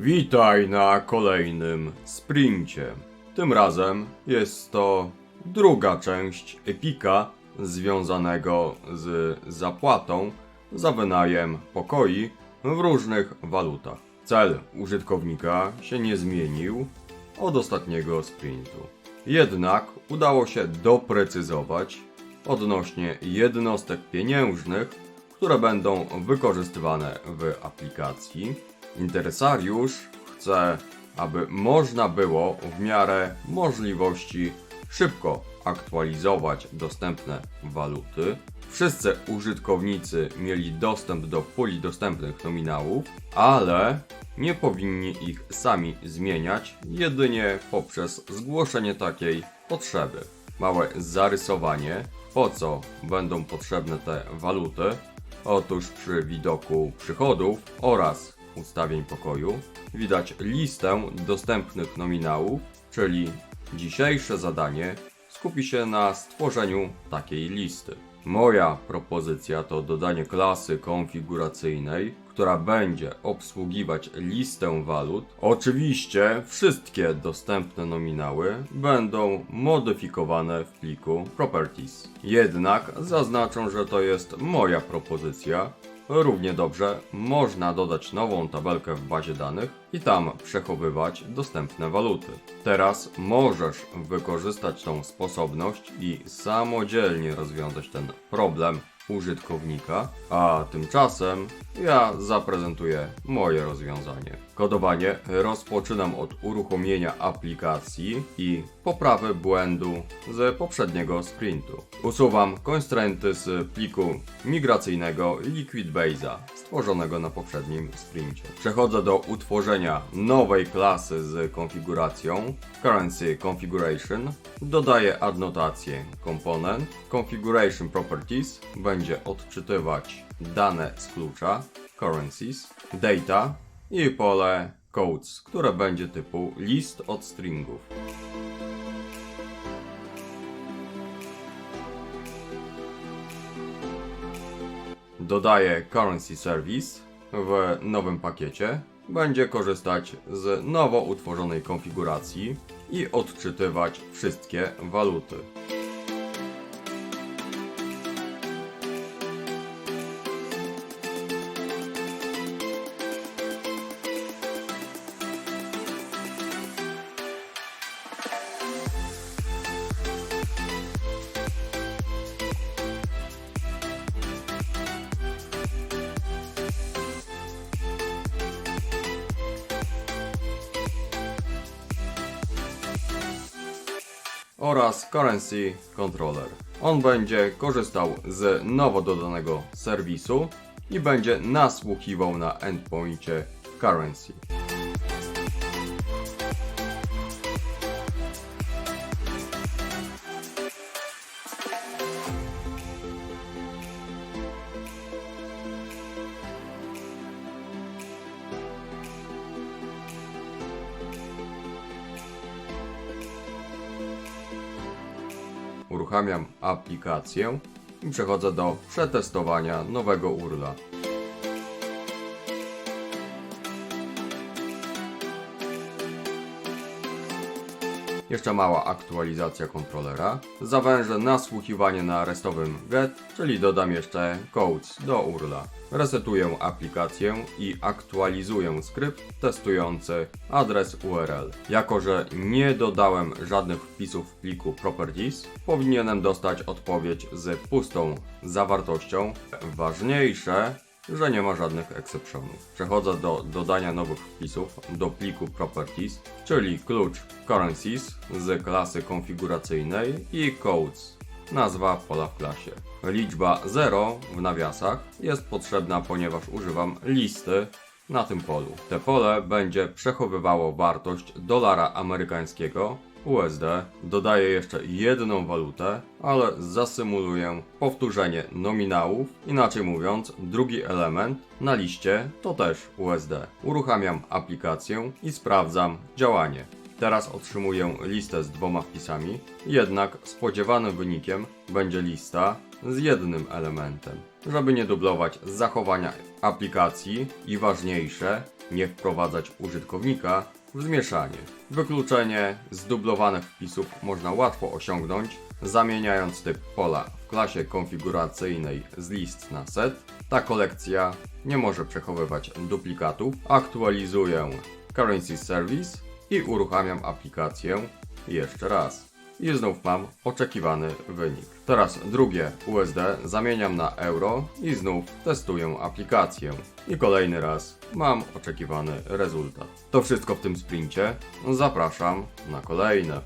Witaj na kolejnym sprincie. Tym razem jest to druga część epika związanego z zapłatą za wynajem pokoi w różnych walutach. Cel użytkownika się nie zmienił od ostatniego sprintu. Jednak udało się doprecyzować odnośnie jednostek pieniężnych, które będą wykorzystywane w aplikacji. Interesariusz chce, aby można było w miarę możliwości szybko aktualizować dostępne waluty. Wszyscy użytkownicy mieli dostęp do puli dostępnych nominałów, ale nie powinni ich sami zmieniać, jedynie poprzez zgłoszenie takiej potrzeby. Małe zarysowanie, po co będą potrzebne te waluty. Otóż przy widoku przychodów oraz ustawień pokoju widać listę dostępnych nominałów, czyli dzisiejsze zadanie skupi się na stworzeniu takiej listy. Moja propozycja to dodanie klasy konfiguracyjnej, która będzie obsługiwać listę walut. Oczywiście wszystkie dostępne nominały będą modyfikowane w pliku Properties. Jednak zaznaczę, że to jest moja propozycja. Równie dobrze można dodać nową tabelkę w bazie danych i tam przechowywać dostępne waluty. Teraz możesz wykorzystać tą sposobność i samodzielnie rozwiązać ten problem użytkownika, a tymczasem ja zaprezentuję moje rozwiązanie. Kodowanie rozpoczynam od uruchomienia aplikacji i poprawy błędu z poprzedniego sprintu. Usuwam constrainty z pliku migracyjnego Liquidbase'a stworzonego na poprzednim sprincie. Przechodzę do utworzenia nowej klasy z konfiguracją Currency Configuration. Dodaję adnotację Component. Configuration Properties będzie odczytywać dane z klucza Currencies, Data i pole Codes, które będzie typu list od stringów. dodaje Currency Service w nowym pakiecie. Będzie korzystać z nowo utworzonej konfiguracji i odczytywać wszystkie waluty. Oraz Currency Controller. On będzie korzystał z nowo dodanego serwisu i będzie nasłuchiwał na endpoincie Currency. Uruchamiam aplikację i przechodzę do przetestowania nowego URLa. Jeszcze mała aktualizacja kontrolera. Zawężę nasłuchiwanie na restowym get, czyli dodam jeszcze codes do URLa. Resetuję aplikację i aktualizuję skrypt testujący adres URL. Jako, że nie dodałem żadnych wpisów w pliku properties, powinienem dostać odpowiedź z pustą zawartością. Ważniejsze, że nie ma żadnych exceptionów. Przechodzę do dodania nowych wpisów do pliku properties, czyli klucz currencies z klasy konfiguracyjnej i codes, nazwa pola w klasie. Liczba 0 w nawiasach jest potrzebna, ponieważ używam listy na tym polu. Te pole będzie przechowywało wartość dolara amerykańskiego USD. Dodaję jeszcze jedną walutę, ale zasymuluję powtórzenie nominałów. Inaczej mówiąc, drugi element na liście to też USD. Uruchamiam aplikację i sprawdzam działanie. Teraz otrzymuję listę z dwoma wpisami, jednak spodziewanym wynikiem będzie lista z jednym elementem. Żeby nie dublować zachowania aplikacji i ważniejsze, nie wprowadzać użytkownika zmieszanie. Wykluczenie zdublowanych wpisów można łatwo osiągnąć, zamieniając typ pola w klasie konfiguracyjnej z list na set. Ta kolekcja nie może przechowywać duplikatów. Aktualizuję Currency Service i uruchamiam aplikację jeszcze raz. I znów mam oczekiwany wynik. Teraz drugie USD zamieniam na euro i znów testuję aplikację. I kolejny raz mam oczekiwany rezultat. To wszystko w tym sprincie. Zapraszam na kolejne.